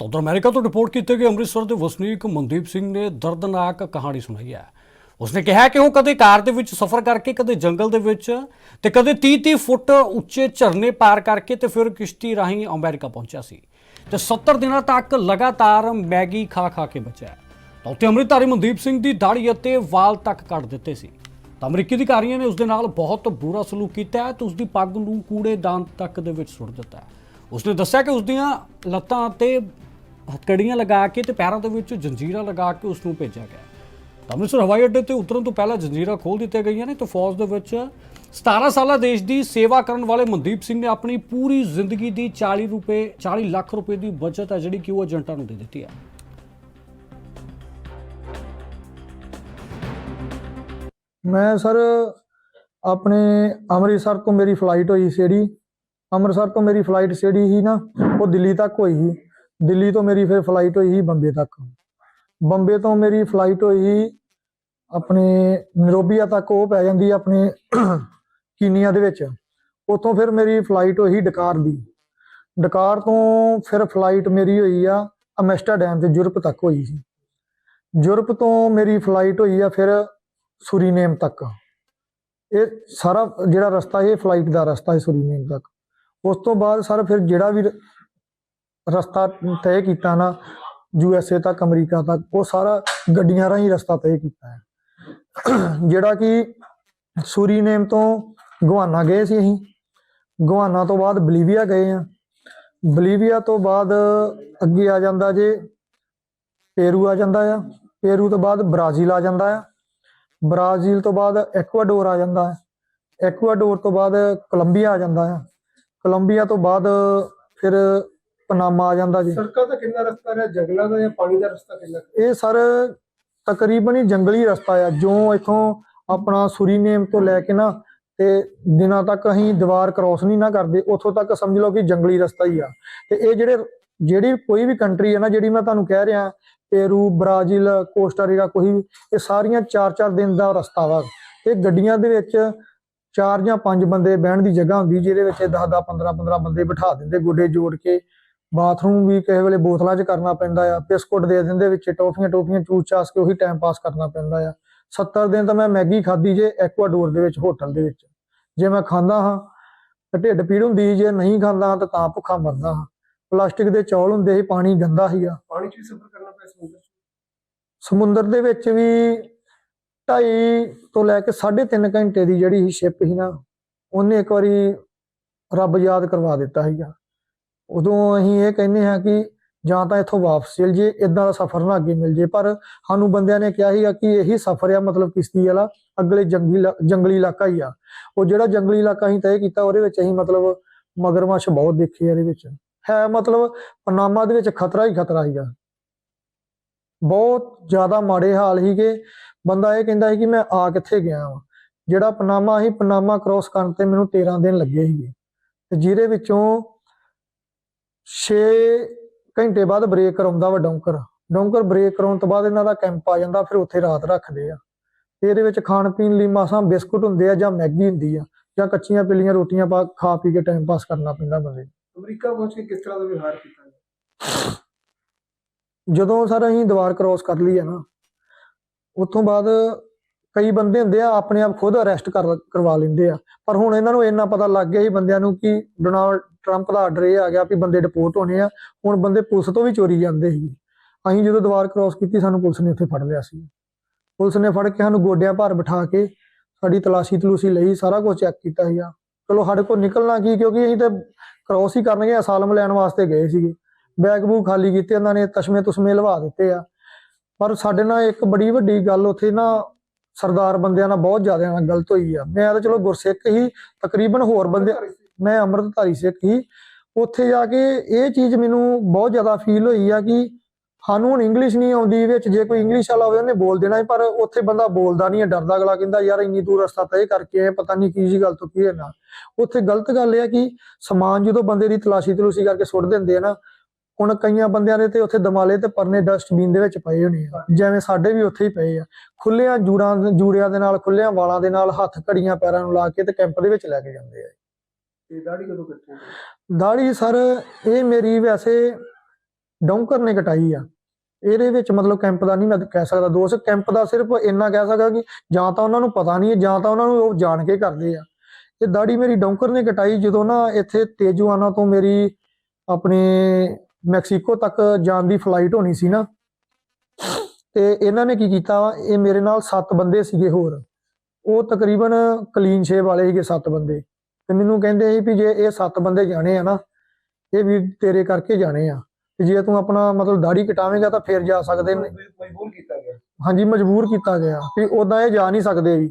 ਤਾਂ ਉੱਧਰ ਅਮਰੀਕਾ ਤੋਂ ਰਿਪੋਰਟ ਕੀਤੇ ਗਏ ਅੰਮ੍ਰਿਤਸਰ ਦੇ ਵਸਨੀਕ ਮਨਦੀਪ ਸਿੰਘ ਨੇ ਦਰਦਨਾਕ ਕਹਾਣੀ ਸੁਣਾਈ ਹੈ। ਉਸਨੇ ਕਿਹਾ ਕਿ ਉਹ ਕਦੇ ਕਾਰ ਦੇ ਵਿੱਚ ਸਫ਼ਰ ਕਰਕੇ, ਕਦੇ ਜੰਗਲ ਦੇ ਵਿੱਚ ਤੇ ਕਦੇ 30-30 ਫੁੱਟ ਉੱਚੇ ਝਰਨੇ ਪਾਰ ਕਰਕੇ ਤੇ ਫਿਰ ਕਿਸ਼ਤੀ ਰਾਹੀਂ ਅਮਰੀਕਾ ਪਹੁੰਚਿਆ ਸੀ। ਤੇ 70 ਦਿਨਾਂ ਤੱਕ ਲਗਾਤਾਰ ਮੈਗੀ ਖਾ ਖਾ ਕੇ ਬਚਿਆ ਤਾਂ ਉੱਥੇ ਅੰਮ੍ਰਿਤਧਾਰੀ ਮਨਦੀਪ ਸਿੰਘ ਦੀ ਦਾੜੀ ਅਤੇ ਵਾਲ ਤੱਕ ਕੱਟ ਦਿੱਤੇ ਸੀ। ਤਾਂ ਅਮਰੀਕੀ ਅਧਿਕਾਰੀਆਂ ਨੇ ਉਸ ਦੇ ਨਾਲ ਬਹੁਤ ਬੁਰਾ ਸਲੂਕ ਕੀਤਾ ਹੈ ਤੇ ਉਸ ਦੀ ਪੱਗ ਨੂੰ ਕੂੜੇਦਾਨ ਤੱਕ ਦੇ ਵਿੱਚ ਸੁੱਟ ਦਿੱਤਾ ਉਸਨੇ ਦੱਸਿਆ ਕਿ ਉਸ ਦੀਆਂ ਲੱਤਾਂ ਤੇ ਹੱਥਕੜੀਆਂ ਲਗਾ ਕੇ ਤੇ ਪੈਰਾਂ ਦੇ ਵਿੱਚ ਜੰਜੀਰਾਂ ਲਗਾ ਕੇ ਉਸ ਨੂੰ ਭੇਜਿਆ ਗਿਆ। ਅੰਮ੍ਰਿਤਸਰ ਹਵਾਈ ਅੱਡੇ ਤੇ ਉਤਰਨ ਤੋਂ ਪਹਿਲਾਂ ਜੰਜੀਰਾਂ ਖੋਲ ਦਿੱਤੀਆਂ ਗਈਆਂ ਨੇ ਤੇ ਫੌਜ ਦੇ ਵਿੱਚ 17 ਸਾਲਾ ਦੇਸ਼ ਦੀ ਸੇਵਾ ਕਰਨ ਵਾਲੇ ਮਨਦੀਪ ਸਿੰਘ ਨੇ ਆਪਣੀ ਪੂਰੀ ਜ਼ਿੰਦਗੀ ਦੀ 40 ਰੁਪਏ 40 ਲੱਖ ਰੁਪਏ ਦੀ ਬਚਤ ਹੈ ਜਿਹੜੀ ਕਿ ਉਹ ਏਜੰਟਾਂ ਨੂੰ ਦੇ ਦਿੱਤੀ ਹੈ। ਮੈਂ ਸਰ ਆਪਣੇ ਅੰਮ੍ਰਿਤਸਰ ਤੋਂ ਮੇਰੀ ਫਲਾਈਟ ਹੋਈ ਸੀ ਜਿਹੜੀ। ਅੰਮ੍ਰਿਤਸਰ ਤੋਂ ਮੇਰੀ ਫਲਾਈਟ ਜਿਹੜੀ ਸੀ ਨਾ, ਉਹ ਦਿੱਲੀ ਤੱਕ ਹੋਈ ਸੀ। ਦਿੱਲੀ ਤੋਂ ਮੇਰੀ ਫਿਰ ਫਲਾਈਟ ਹੋਈ ਸੀ ਬੰਬੇ ਤੱਕ। ਬੰਬੇ ਤੋਂ ਮੇਰੀ ਫਲਾਈਟ ਹੋਈ ਸੀ, ਆਪਣੇ ਨਰੋਬੀਆ ਤੱਕ, ਉਹ ਪੈ ਜਾਂਦੀ ਆਪਣੇ ਕੀਨੀਆ ਦੇ ਵਿੱਚ। ਉੱਥੋਂ ਫਿਰ ਮੇਰੀ ਫਲਾਈਟ ਹੋਈ ਡਕਾਰ ਦੀ। ਡਕਾਰ ਤੋਂ ਫਿਰ ਫਲਾਈਟ ਮੇਰੀ ਹੋਈ ਆ ਅਮਸਟਰਡਮ ਤੇ ਯੂਰਪ ਤੱਕ ਹੋਈ ਸੀ। ਯੂਰਪ ਤੋਂ ਮੇਰੀ ਫਲਾਈਟ ਹੋਈ ਆ ਫਿਰ ਸੁਰੀਨੇਮ ਤੱਕ। ਇਹ ਸਾਰਾ ਜਿਹੜਾ ਰਸਤਾ ਇਹ ਫਲਾਈਟ ਦਾ ਰਸਤਾ ਹੈ ਸੁਰੀਨੇਮ ਤੱਕ। ਉਸ ਤੋਂ ਬਾਅਦ ਸਰ ਫਿਰ ਜਿਹੜਾ ਵੀ ਰਸਤਾ ਤੈਅ ਕੀਤਾ ਨਾ ਯੂ ਐਸ ਏ ਤੱਕ, ਅਮਰੀਕਾ ਤੱਕ, ਉਹ ਸਾਰਾ ਗੱਡੀਆਂ ਰਾਹੀਂ ਰਸਤਾ ਤੈਅ ਕੀਤਾ ਹੈ। ਜਿਹੜਾ ਕਿ ਸੂਰੀਨੇਮ ਤੋਂ ਗਵਾਨਾ ਗਏ ਸੀ ਅਸੀਂ। ਗਵਾਨਾ ਤੋਂ ਬਾਅਦ ਬਲੀਵੀਆ ਗਏ ਆ ਬਲੀਵੀਆ ਤੋਂ ਬਾਅਦ ਅੱਗੇ ਆ ਜਾਂਦਾ ਜੇ ਪੇਰੂ ਆ ਜਾਂਦਾ ਆ। ਪੇਰੂ ਤੋਂ ਬਾਅਦ ਬ੍ਰਾਜ਼ੀਲ ਆ ਜਾਂਦਾ ਆ। ਬ੍ਰਾਜ਼ੀਲ ਤੋਂ ਬਾਅਦ ਐਕਵਾਡੋਰ ਆ ਜਾਂਦਾ ਹੈ ਐਕਵਾਡੋਰ ਤੋਂ ਬਾਅਦ ਕੋਲੰਬੀਆ ਆ ਜਾਂਦਾ ਹੈ ਕੋਲੰਬੀਆ ਤੋਂ ਬਾਅਦ ਫਿਰ ਪਨਾਮਾ ਆ ਜਾਂਦਾ ਜੀ। ਸੜਕਾਂ ਦਾ ਕਿੰਨਾ ਰਸਤਾ ਹੈ ਜੰਗਲਾਂ ਦਾ ਜਾਂ ਪਾਣੀ ਦਾ ਰਸਤਾ ਕਿੰਨਾ? ਇਹ ਸਰ ਤਕਰੀਬਨ ਹੀ ਜੰਗਲੀ ਰਸਤਾ ਆ। ਜੋ ਇਥੋਂ ਆਪਣਾ ਸੁਰੀਨੇਮ ਤੋਂ ਲੈ ਕੇ ਨਾ ਤੇ ਦਿਨਾਂ ਤੱਕ ਅਸੀਂ ਦੀਵਾਰ ਕ੍ਰਾਸ ਨਹੀਂ ਨਾ ਕਰਦੇ ਉੱਥੋਂ ਤੱਕ ਸਮਝ ਲਓ ਕਿ ਜੰਗਲੀ ਰਸਤਾ ਹੀ ਆ। ਤੇ ਇਹ ਜਿਹੜੇ ਜਿਹੜੀ ਕੋਈ ਵੀ ਕੰਟਰੀ ਹੈ ਨਾ ਜਿਹੜੀ ਮੈਂ ਤੁਹਾਨੂੰ ਕਹਿ ਰਿਹਾ ਪੇਰੂ ਬ੍ਰਾਜ਼ੀਲ ਕੋਸਟਾਰੀਕਾ ਕੋਈ ਵੀ ਇਹ ਸਾਰੀਆਂ 4-4 ਦਿਨ ਦਾ ਰਸਤਾ ਵਾ। ਇਹ ਗੱਡੀਆਂ ਦੇ ਵਿੱਚ ਚਾਰ ਜਾਂ ਪੰਜ ਬੰਦੇ ਬਹਿਣ ਦੀ ਜਗ੍ਹਾ ਹੁੰਦੀ ਜਿਹਦੇ ਵਿੱਚ 10-10 15-15 ਬੰਦੇ ਬਿਠਾ ਦਿੰਦੇ ਗੋਡੇ ਜੋੜ ਕੇ। ਬਾਥਰੂਮ ਵੀ ਕਿਸੇ ਵੇਲੇ ਬੋਤਲਾਂ 'ਚ ਕਰਨਾ ਪੈਂਦਾ ਆ ਬਿਸਕੁਟ ਦੇ ਦਿੰਦੇ ਵਿੱਚ ਟੋਫੀਆਂ ਟੋਫੀਆਂ ਚੂਸ ਚਾਸ ਕੇ ਉਹੀ ਟਾਈਮ ਪਾਸ ਕਰਨਾ ਪੈਂਦਾ ਆ। 70 ਦਿਨ ਤਾਂ ਮੈਂ ਮੈਗੀ ਖਾਧੀ ਜੇ ਐਕਵਾਡੋਰ ਦੇ ਵਿੱਚ ਹੋਟਲ ਦੇ ਵਿੱਚ। ਜੇ ਮੈਂ ਖਾਂਦਾ ਹਾਂ ਤਾਂ ਢਿੱਡ ਪੀੜ ਹੁੰਦੀ ਜੇ ਨਹੀਂ ਖਾਂਦਾ ਹਾਂ ਤਾਂ ਤਾਂ ਭੁੱਖਾ ਮਰਦਾ ਹਾਂ। ਪਲਾਸਟਿਕ ਦੇ ਚੌਲ ਹੁੰਦੇ ਸੀ ਪਾਣੀ ਗੰਦਾ ਸੀਗਾ। ਪਾਣੀ 'ਚ ਵੀ ਸਫ਼ਰ ਕਰਨਾ ਪਿਆ ਸਮੁੰਦਰ 'ਚ? ਸਮੁੰਦਰ ਦੇ ਵਿੱਚ ਵੀ 2.5 ਤੋਂ ਲੈ ਕੇ 3.5 ਘੰਟੇ ਦੀ ਜਿਹੜੀ ਸ਼ਿਪ ਸੀ ਨਾ ਉਹਨੇ ਇੱਕ ਵਾਰੀ ਰੱਬ ਯਾਦ ਕਰਵਾ ਦਿੱਤਾ ਸੀਗਾ। ਉਦੋਂ ਅਸੀਂ ਇਹ ਕਹਿੰਦੇ ਹਾਂ ਕਿ ਜਾਂ ਤਾਂ ਇੱਥੋਂ ਵਾਪਸ ਚਲ ਜੇ ਇਦਾਂ ਦਾ ਸਫ਼ਰ ਨਾ ਅੱਗੇ ਮਿਲ ਜੇ ਪਰ ਸਾਨੂੰ ਬੰਦਿਆਂ ਨੇ ਕਿਹਾ ਸੀਗਾ ਕਿ ਇਹੀ ਸਫ਼ਰ ਆ, ਮਤਲਬ ਕਿਸ਼ਤੀ ਵਾਲਾ, ਅਗਲੇ ਜੰਗਲੀ ਜੰਗਲੀ ਇਲਾਕਾ ਹੀ ਆ। ਉਹ ਜਿਹੜਾ ਜੰਗਲੀ ਇਲਾਕਾ ਅਸੀਂ ਤੈਅ ਕੀਤਾ, ਉਹਦੇ ਵਿੱਚ ਅਸੀਂ ਮਤਲਬ ਮਗਰਮੱਛ ਬਹੁਤ ਦੇਖੇ ਇਹਦੇ ਵਿੱਚ। ਹੈ ਮਤਲਬ ਪਨਾਮਾ ਦੇ ਵਿੱਚ ਖਤਰਾ ਹੀ ਖਤਰਾ ਸੀਗਾ। ਬਹੁਤ ਜ਼ਿਆਦਾ ਮਾੜੇ ਹਾਲ ਸੀਗੇ। ਬੰਦਾ ਇਹ ਕਹਿੰਦਾ ਸੀ ਕਿ ਮੈਂ ਆ ਕਿੱਥੇ ਗਿਆ ਵਾਂ? ਜਿਹੜਾ ਪਨਾਮਾ ਸੀ, ਪਨਾਮਾ ਕ੍ਰਾਸ ਕਰਨ ਤੇ ਮੈਨੂੰ 13 ਦਿਨ ਲੱਗੇ ਸੀਗੇ। ਤੇ ਜਿਹਦੇ ਵਿੱਚੋਂ 6 ਘੰਟੇ ਬਾਅਦ ਬ੍ਰੇਕ ਕਰਾਉਂਦਾ ਵਾ ਡੌਂਕਰ। ਡੌਂਕਰ ਬ੍ਰੇਕ ਕਰਾਉਣ ਤੋਂ ਬਾਅਦ ਇਹਨਾਂ ਦਾ ਕੈਂਪ ਆ ਜਾਂਦਾ ਫਿਰ ਉੱਥੇ ਰਾਤ ਰੱਖਦੇ ਆ। ਤੇ ਇਹਦੇ ਵਿੱਚ ਖਾਣ ਪੀਣ ਲਈ ਮਾਸਾਂ ਬਿਸਕੁਟ ਹੁੰਦੇ ਆ ਜਾਂ ਮੈਗੀ ਹੁੰਦੀ ਆ ਜਾਂ ਕੱਚੀਆਂ ਪਿੱਲੀਆਂ ਰੋਟੀਆਂ ਪਾ ਖਾ ਪੀ ਕੇ ਟਾਈਮ ਪਾਸ ਕਰਨਾ ਪੈਂਦਾ ਬੰਦੇ। ਅਮਰੀਕਾ ਪਹੁੰਚ ਕੇ ਕਿਸ ਤਰ੍ਹਾਂ ਦਾ ਵਿਵਹਾਰ ਕੀਤਾ ਜਦੋਂ ਸਰ ਅਸੀਂ ਦੀਵਾਰ ਕ੍ਰਾਸ ਕਰ ਲਈ ਹੈ ਨਾ ਉੱਥੋਂ ਬਾਅਦ ਕਈ ਬੰਦੇ ਹੁੰਦੇ ਆ ਆਪਣੇ ਆਪ ਖੁਦ ਅਰੈਸਟ ਕਰ ਕਰਵਾ ਲੈਂਦੇ ਆ। ਪਰ ਹੁਣ ਇਹਨਾਂ ਨੂੰ ਇੰਨਾ ਪਤਾ ਲੱਗ ਗਿਆ ਸੀ ਬੰਦਿਆਂ ਨੂੰ ਕਿ ਡੋਨਾਲਡ ਟਰੰਪ ਦਾ ਆਰਡਰ ਇਹ ਆ ਗਿਆ ਵੀ ਬੰਦੇ ਡਿਪੋਰਟ ਹੋਣੇ ਆ, ਹੁਣ ਬੰਦੇ ਪੁਲਿਸ ਤੋਂ ਵੀ ਚੋਰੀ ਜਾਂਦੇ ਸੀ ਅਸੀਂ ਜਦੋਂ ਦੀਵਾਰ ਕ੍ਰਾਸ ਕੀਤੀ, ਸਾਨੂੰ ਪੁਲਿਸ ਨੇ ਉੱਥੇ ਫੜ ਲਿਆ ਸੀ। ਪੁਲਿਸ ਨੇ ਫੜ ਕੇ ਸਾਨੂੰ ਗੋਡਿਆਂ ਭਾਰ ਬਿਠਾ ਕੇ ਸਾਡੀ ਤਲਾਸ਼ੀ ਤਲੂਸੀ ਲਈ, ਸਾਰਾ ਕੁਝ ਚੈੱਕ ਕੀਤਾ ਸੀਗਾ ਚਲੋ ਸਾਡੇ ਕੋਲ ਨਿਕਲਣਾ ਕੀ, ਕਿਉਂਕਿ ਅਸੀਂ ਤਾਂ ਕ੍ਰਾਸ ਹੀ ਕਰਨਗੇ ਅਸਾਲਮ ਲੈਣ ਵਾਸਤੇ ਗਏ ਸੀਗੇ। ਬੈਗ ਬੂਗ ਖਾਲੀ ਕੀਤੇ ਉਹਨਾਂ ਨੇ ਤਸ਼ਮੇ ਤੁਸਮੇ ਲਵਾ ਦਿੱਤੇ ਆ। ਪਰ ਸਾਡੇ ਨਾਲ ਇੱਕ ਬੜੀ ਵੱਡੀ ਗੱਲ ਉੱਥੇ ਨਾ, ਸਰਦਾਰ ਬੰਦਿਆਂ ਨਾਲ ਬਹੁਤ ਜ਼ਿਆਦਾ ਗਲਤ ਹੋਈ ਆ। ਮੈਂ ਤਾਂ ਚਲੋ ਗੁਰਸਿੱਖ ਹੀ, ਤਕਰੀਬਨ ਹੋਰ ਬੰਦੇ ਮੈਂ ਅੰਮ੍ਰਿਤਧਾਰੀ ਸਿੱਖ ਹੀ ਉੱਥੇ ਜਾ ਕੇ ਇਹ ਚੀਜ਼ ਮੈਨੂੰ ਬਹੁਤ ਜ਼ਿਆਦਾ ਫੀਲ ਹੋਈ ਆ ਕਿ ਸਾਨੂੰ ਹੁਣ ਇੰਗਲਿਸ਼ ਨਹੀਂ ਆਉਂਦੀ ਵਿੱਚ, ਜੇ ਕੋਈ ਇੰਗਲਿਸ਼ ਵਾਲਾ ਹੋਵੇ ਉਹਨੇ ਬੋਲ ਦੇਣਾ ਪਰ ਉੱਥੇ ਬੰਦਾ ਬੋਲਦਾ ਨਹੀਂ ਹੈ ਡਰਦਾ ਅਗਲਾ ਕਹਿੰਦਾ, ਯਾਰ ਇੰਨੀ ਦੂਰ ਰਸਤਾ ਤੈਅ ਕਰਕੇ ਆਏ ਪਤਾ ਨਹੀਂ ਕੀ ਜੀ ਗੱਲ ਤੋਂ ਕੀ ਹੈ ਨਾ। ਉੱਥੇ ਗਲਤ ਗੱਲ ਇਹ ਆ ਕਿ ਸਮਾਨ ਜਦੋਂ ਬੰਦੇ ਦੀ ਤਲਾਸ਼ੀ ਤਲੂਸ਼ੀ ਕਰਕੇ ਸੁੱਟ ਦਿੰਦੇ ਆ ਨਾ, ਹੁਣ ਕਈਆਂ ਬੰਦਿਆਂ ਦੇ ਤੇ ਉੱਥੇ ਦਮਾਲੇ ਤੇ ਪਰਨੇ ਡਸਟਬਿਨ ਦੇ ਵਿੱਚ ਪਏ ਹੋਣੇ ਆ, ਜਿਵੇਂ ਸਾਡੇ ਵੀ ਉੱਥੇ ਹੀ ਪਏ ਆ। ਖੁੱਲਿਆਂ ਜੂੜਾਂ, ਜੂੜਿਆਂ ਦੇ ਨਾਲ ਖੁੱਲਿਆਂ ਵਾਲਾਂ ਦੇ ਨਾਲ ਹੱਥ ਘੜੀਆਂ ਪੈਰਾਂ ਨੂੰ ਲਾ ਕੇ ਤੇ ਕੈਂਪ ਦੇ ਵਿੱਚ ਲੈ ਕੇ ਜਾਂਦੇ ਆ। ਤੇ ਦਾੜੀ ਕਦੋਂ ਕੱਟਣੀ ਦਾੜੀ ਸਰ, ਇਹ ਮੇਰੀ ਵੈਸੇ ਡੌਂਕਰ ਨੇ ਕਟਾਈ ਆ। ਇਹਦੇ ਵਿੱਚ ਮਤਲਬ ਕੈਂਪ ਦਾ ਨਹੀਂ ਮੈਂ ਕਹਿ ਸਕਦਾ ਦੋਸਤ ਕੈਂਪ ਦਾ ਸਿਰਫ ਇੰਨਾ ਕਹਿ ਸਕਦਾ ਕਿ ਜਾਂ ਤਾਂ ਉਹਨਾਂ ਨੂੰ ਪਤਾ ਨਹੀਂ ਹੈ, ਜਾਂ ਤਾਂ ਉਹਨਾਂ ਨੂੰ ਉਹ ਜਾਣ ਕੇ ਕਰਦੇ ਆ। ਇਹ ਦਾੜੀ ਮੇਰੀ ਡੌਂਕਰ ਨੇ ਕਟਾਈ ਜਦੋਂ ਨਾ ਇੱਥੇ ਤੇਜੁਆਨਾ ਤੋਂ ਮੇਰੀ ਆਪਣੇ ਮੈਕਸੀਕੋ ਤੱਕ ਜਾਣ ਦੀ ਫਲਾਈਟ ਹੋਣੀ ਸੀ ਨਾ। ਤੇ ਇਹਨਾਂ ਨੇ ਕੀ ਕੀਤਾ ਇਹ ਮੇਰੇ ਨਾਲ 7 ਬੰਦੇ ਸੀਗੇ ਹੋਰ। ਉਹ ਤਕਰੀਬਨ ਕਲੀਨ ਸ਼ੇਵ ਵਾਲੇ ਸੀਗੇ 7 ਬੰਦੇ। ਤੇ ਮੈਨੂੰ ਕਹਿੰਦੇ ਸੀ ਵੀ ਜੇ ਇਹ 7 ਬੰਦੇ ਜਾਣੇ ਆ ਨਾ ਇਹ ਵੀ ਤੇਰੇ ਕਰਕੇ ਜਾਣੇ ਆ। ਤੇ ਜੇ ਤੂੰ ਆਪਣਾ ਮਤਲਬ ਦਾੜੀ ਕਟਾਵੇਂਗਾ ਤਾਂ ਫਿਰ ਜਾ ਸਕਦੇ ਨੇ। ਮਜਬੂਰ ਕੀਤਾ ਗਿਆ। ਹਾਂਜੀ ਮਜਬੂਰ ਕੀਤਾ ਗਿਆ। ਵੀ ਉਦਾਂ ਇਹ ਜਾ ਨਹੀਂ ਸਕਦੇ ਵੀ।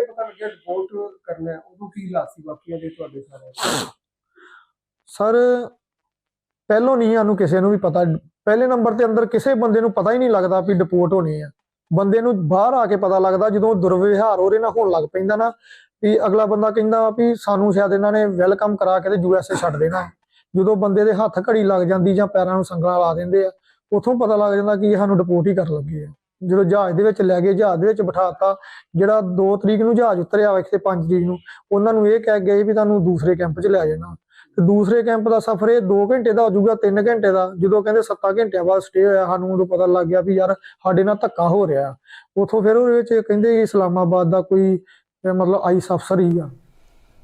ਜਦੋਂ ਇਹ ਪਤਾ ਲੱਗਿਆ ਰਿਪੋਰਟ ਕਰਨਾ ਹੈ, ਉਦੋਂ ਕੀ ਹਾਲਾਤ ਸੀ? ਬਾਕੀਆਂ ਦੇ ਤੁਹਾਡੇ ਸਾਰੇ? ਸਰ ਪਹਿਲੋਂ ਨਹੀਂ ਸਾਨੂੰ ਕਿਸੇ ਨੂੰ ਵੀ ਪਤਾ। ਪਹਿਲੇ ਨੰਬਰ ਤੇ ਅੰਦਰ ਕਿਸੇ ਬੰਦੇ ਨੂੰ ਪਤਾ ਹੀ ਨਹੀਂ ਲੱਗਦਾ ਵੀ ਡਿਪੋਰਟ ਹੋਣੇ ਆ ਬੰਦੇ ਨੂੰ ਬਾਹਰ ਆ ਕੇ ਪਤਾ ਲੱਗਦਾ ਜਦੋਂ ਦੁਰਵਿਵਹਾਰ ਉਹਦੇ ਨਾਲ ਹੋਣ ਲੱਗ ਪੈਂਦਾ ਨਾ ਵੀ ਅਗਲਾ ਬੰਦਾ ਕਹਿੰਦਾ ਵੀ ਸਾਨੂੰ ਸ਼ਾਇਦ ਇਹਨਾਂ ਨੇ ਵੈਲਕਮ ਕਰਾ ਕੇ ਤੇ ਯੂਐਸਏ ਛੱਡ ਦੇਣਾ। ਜਦੋਂ ਬੰਦੇ ਦੇ ਹੱਥ ਘੜੀ ਲੱਗ ਜਾਂਦੀ ਜਾਂ ਪੈਰਾਂ ਨੂੰ ਸੰਗਲਾ ਲਾ ਦਿੰਦੇ ਆ ਉਥੋਂ ਪਤਾ ਲੱਗ ਜਾਂਦਾ ਕਿ ਇਹ ਸਾਨੂੰ ਡਿਪੋਰਟ ਹੀ ਕਰਨ ਲੱਗੇ ਆ। ਜਦੋਂ ਜਹਾਜ਼ ਦੇ ਵਿੱਚ ਲੈ ਗਏ, ਜਹਾਜ਼ ਦੇ ਵਿੱਚ ਬਿਠਾਤਾ, ਜਿਹੜਾ 2 ਤਰੀਕ ਨੂੰ ਜਹਾਜ਼ ਉਤਰਿਆ ਵਾ ਇੱਥੇ 5 ਤਰੀਕ ਨੂੰ, ਉਹਨਾਂ ਨੂੰ ਇਹ ਕਹਿ ਗਏ ਵੀ ਤੁਹਾਨੂੰ ਦੂਸਰੇ ਕੈਂਪ 'ਚ ਲੈ ਜਾਣਾ। ਤੇ ਦੂਸਰੇ ਕੈਂਪ ਦਾ ਸਫ਼ਰ ਇਹ 2 ਘੰਟੇ ਦਾ ਹੋ ਜਾਊਗਾ 3 ਘੰਟੇ ਦਾ, ਜਦੋਂ ਕਹਿੰਦੇ 7 ਘੰਟਿਆਂ ਬਾਅਦ ਸਟੇ ਹੋਇਆ, ਸਾਨੂੰ ਉਦੋਂ ਪਤਾ ਲੱਗ ਗਿਆ ਵੀ ਯਾਰ ਸਾਡੇ ਨਾਲ ਧੱਕਾ ਹੋ ਰਿਹਾ। ਉਥੋਂ ਫਿਰ ਉਹਦੇ ਵਿੱਚ ਕਹਿੰਦੇ ਇਸਲਾਮਾਬਾਦ ਦਾ ਕੋਈ ਮਤਲਬ ਆਈਸ ਅਫਸਰ ਹੀ ਆ।